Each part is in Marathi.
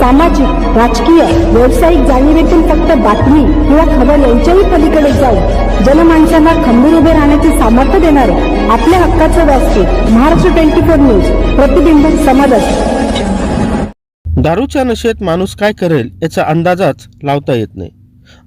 सामाजिक राजकीय व्यावसायिक जाणीवेतून फक्त बातमी किंवा खबर यांच्याही पलीकडे जाऊन जनमानसांना खंबीर उभे राहण्याचे सामर्थ्य देणारे आपल्या हक्काचं व्यासपीठ महाराष्ट्र ट्वेंटी फोर न्यूज प्रतिबिंब समाजात. दारूच्या नशेत माणूस काय करेल याचा अंदाजच लावता येत नाही.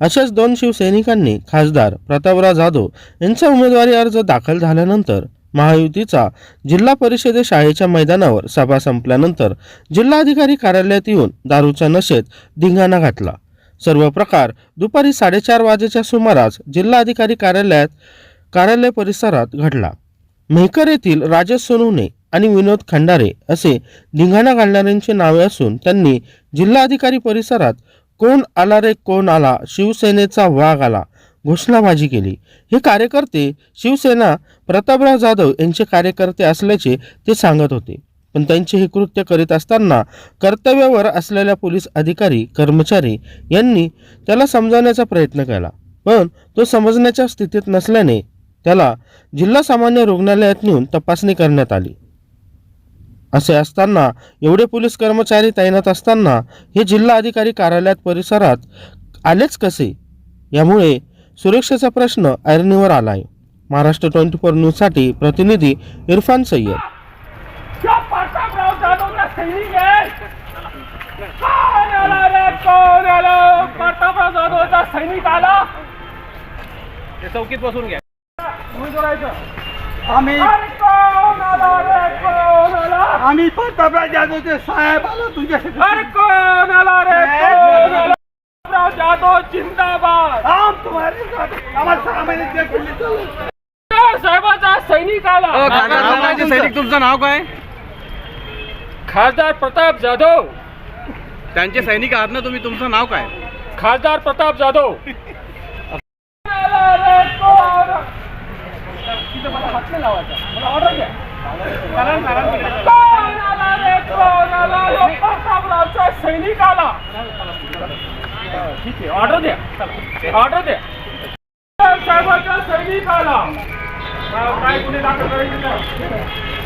अशाच दोन शिवसैनिकांनी खासदार प्रतापराव जाधव यांचा उमेदवारी अर्ज दाखल झाल्यानंतर महायुतीचा जिल्हा परिषदे शाळेच्या मैदानावर सभा संपल्यानंतर जिल्हाधिकारी कार्यालयात येऊन दारूच्या नशेत धिंगाणा घातला. सर्व प्रकार दुपारी साडेचार वाजेच्या सुमारास जिल्हाधिकारी कार्यालयात कार्यालय परिसरात घडला. मेहकर येथील राजेश सोनवणे आणि विनोद खंडारे असे धिंगाणा घालणाऱ्यांची नावे असून त्यांनी जिल्हाधिकारी परिसरात कोण आला रे कोण आला शिवसेनेचा वाघ आला घोषणाबाजी केली. हे कार्यकर्ते शिवसेना प्रतापराव जाधव यांचे कार्यकर्ते असल्याचे ते सांगत होते. पण त्यांचे हे कृत्य करीत असताना कर्तव्यावर असलेल्या पोलीस अधिकारी कर्मचारी यांनी त्याला समजावण्याचा प्रयत्न केला. पण तो समजण्याच्या स्थितीत नसल्याने त्याला जिल्हा सामान्य रुग्णालयात नेऊन तपासणी करण्यात आली. असे असताना एवढे पोलीस कर्मचारी तैनात असताना हे जिल्हा अधिकारी कार्यालयात परिसरात आलेच कसे? यामुळे सुरक्षेचा प्रश्न ऐरणीवर आला आहे महाराष्ट्र ट्वेंटी फोर न्यूजसाठी प्रतिनिधी इरफान सय्यद. सैनिक आहे कोण आला रे कोण आला प्रतापराव जाधवचा सैनिक आला ते चौकीत बसून घ्या आम्ही अरे कोण आला रे? कोण आला आम्ही प्रतापराव जाधवचे साहेब आलो तुझ्यासाठी अरे कोण आला रे कोण आला जाधव जिंदाबाद. आम तुम्हारे साथ. केली चालू. साहेबाचा सैनिक आला. सैनिक तुमचं नाव काय? खासदार प्रताप जाधव. त्यांचे सैनिक आहात ना तुम्ही तुमचं नाव काय? खासदार प्रताप जाधव. ऑर्डर द्या कोण आला रे कोण आला रे? प्रतापरावचा सैनिक आला ठीक आहे. ऑर्डर द्या. ऑर्डर द्या. साहेबांच्या सैनिक आला काय गुन्हे दाखल करायचे?